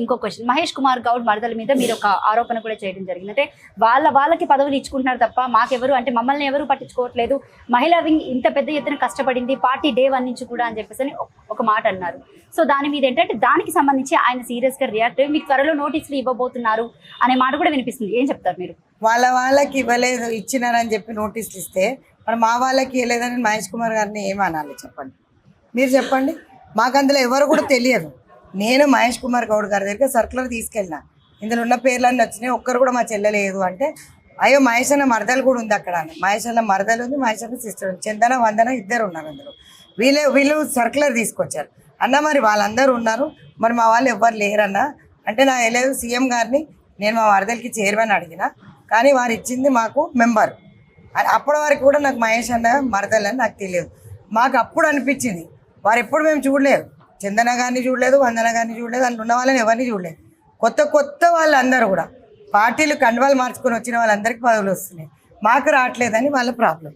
ఇంకో క్వశ్చన్ మహేష్ కుమార్ గౌడ్ మరదల మీద మీరు ఒక ఆరోపణ కూడా చేయడం జరిగింది. అంటే వాళ్ళ వాళ్ళకి పదవులు ఇచ్చుకుంటున్నారు తప్ప మాకెవరు అంటే మమ్మల్ని ఎవరు పట్టించుకోవట్లేదు. మహిళా వింగ్ ఇంత పెద్ద ఎత్తున కష్టపడింది పార్టీ డే వన్ నుంచి కూడా అని చెప్పేసి అని ఒక- మాట అన్నారు. సో దాని మీద ఏంటంటే దానికి సంబంధించి ఆయన సీరియస్గా రియాక్ట్ మీకు త్వరలో నోటీసులు ఇవ్వబోతున్నారు అనే మాట కూడా వినిపిస్తుంది. ఏం చెప్తారు మీరు? వాళ్ళ వాళ్ళకి ఇవ్వలేదు ఇచ్చినారని చెప్పి నోటీసులు ఇస్తే మరి మా వాళ్ళకి ఇవ్వలేదని మహేష్ కుమార్ గారిని ఏమనాలి చెప్పండి? మీరు చెప్పండి. మాకు అందులో ఎవరు కూడా తెలియదు. నేను మహేష్ కుమార్ గౌడ్ గారి దగ్గర సర్కులర్ తీసుకెళ్ళిన. ఇందులో ఉన్న పేర్లన్నీ వచ్చినాయి. ఒక్కరు కూడా మా చెల్లెలేదు అంటే అయ్యో మహేష్ అన్న మరదలు కూడా ఉంది అక్కడ మహేష్ అన్న మరదలు ఉంది మహేష్ అన్న సిస్టర్ ఉంది. చందన వందన ఇద్దరు ఉన్నారు అందులో. వీళ్ళే వీళ్ళు సర్కులర్ తీసుకొచ్చారు. అన్న మరి వాళ్ళందరూ ఉన్నారు. మరి మా వాళ్ళు ఎవ్వరు లేరన్న. అంటే నా లేదు సీఎం గారిని నేను మా వరదలకి చేరువని అడిగిన. కానీ వారు ఇచ్చింది మాకు మెంబర్. అప్పటి వరకు కూడా నాకు మహేష్ అన్న మరదలని నాకు తెలియదు. మాకు అప్పుడు అనిపించింది. వారు ఎప్పుడు మేము చూడలేదు. చందన గారిని చూడలేదు వందన గారిని చూడలేదు అందులో ఉన్న వాళ్ళని ఎవరిని చూడలేదు. కొత్త కొత్త వాళ్ళందరూ కూడా పార్టీలు కండువాలు మార్చుకొని వచ్చిన వాళ్ళందరికీ పదవులు వస్తున్నాయి. మాకు రావట్లేదని వాళ్ళ ప్రాబ్లం.